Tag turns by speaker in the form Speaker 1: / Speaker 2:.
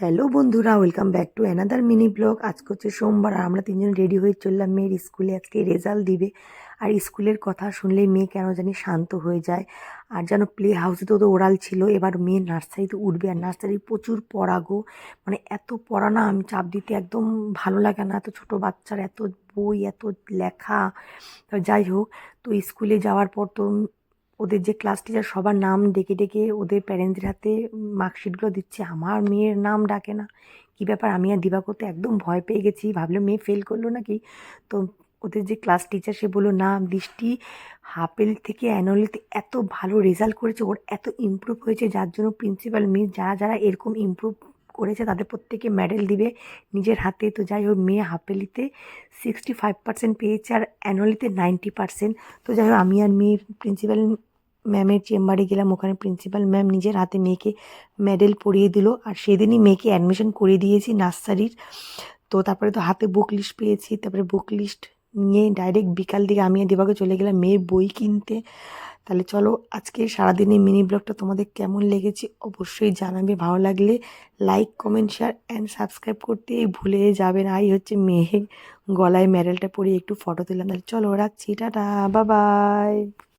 Speaker 1: Hello বন্ধুরা welcome back to another mini blog আজকে হচ্ছে সোমবার আর আমরা তিনজন রেডি হয়ে চললাম মেয়ের স্কুলে। আজকে রেজাল্ট দিবে। আর স্কুলের কথা শুনলেই মেয়ে কেন জানি শান্ত হয়ে যায়। আর যেন প্লে হাউসে তো তো ওরাল ছিল, এবার মেয়ে নার্সারিতে উঠবে। আর নার্সারি প্রচুর পড়া গো। মানে এত পড়া না, আমি চাপ দিতে একদম ভালো লাগে না। এত ছোটো বাচ্চার এত বই, এত লেখা। যাই হোক, তো স্কুলে যাওয়ার পর তো ওদের যে ক্লাস টিচার সবার নাম ডেকে ডেকে ওদের প্যারেন্টসদের হাতে মার্কশিটগুলো দিচ্ছে, আমার মেয়ের নাম ডাকে না। কী ব্যাপার? আমি আর দিবা করতে একদম ভয় পেয়ে গেছি। ভাবলাম মেয়ে ফেল করল নাকি? তো ওদের যে ক্লাস টিচার সে বলল, না বৃষ্টি হাফেল থেকে অ্যানুয়ালিতে এত ভালো রেজাল্ট করেছে, ওর এত ইমপ্রুভ হয়েছে, যার জন্য প্রিন্সিপাল মিস যারা যারা এরকম ইমপ্রুভ করেছে, তাদের প্রত্যেকে মেডেল দিবে নিজের হাতে। তো যাই হোক, মেয়ে হাফেলিতে সিক্সটি ফাইভ পার্সেন্ট পেয়েছে আর অ্যানুয়ালিতে নাইনটি পার্সেন্ট তো যাই হোক, আমি আর মেয়ে প্রিন্সিপাল ম্যামের চেম্বারে গেলাম। ওখানে প্রিন্সিপাল ম্যাম নিজের হাতে মেয়েকে মেডেল পরিয়ে দিল। আর সেদিনই মেয়েকে অ্যাডমিশন করে দিয়েছি নার্সারির তো তারপরে তো হাতে বুক লিস্ট পেয়েছি। তারপরে বুক লিস্ট নিয়ে ডাইরেক্ট বিকাল দিকে আমি আর দেবাকে চলে গেলাম। মেয়ের বই কিনতে। তাহলে চলো আজকে সারাদিনের মিনি ব্লগটা তোমাদের কেমন লেগেছে অবশ্যই জানাবে। ভালো লাগলে like comment share and subscribe করতে ভুলে যাবেন আই হচ্ছে মেহে গলায় মেডেলটা পরিয়ে একটু ফটো তুললাম। তাহলে চলো রাখছি। টাটা বাবাই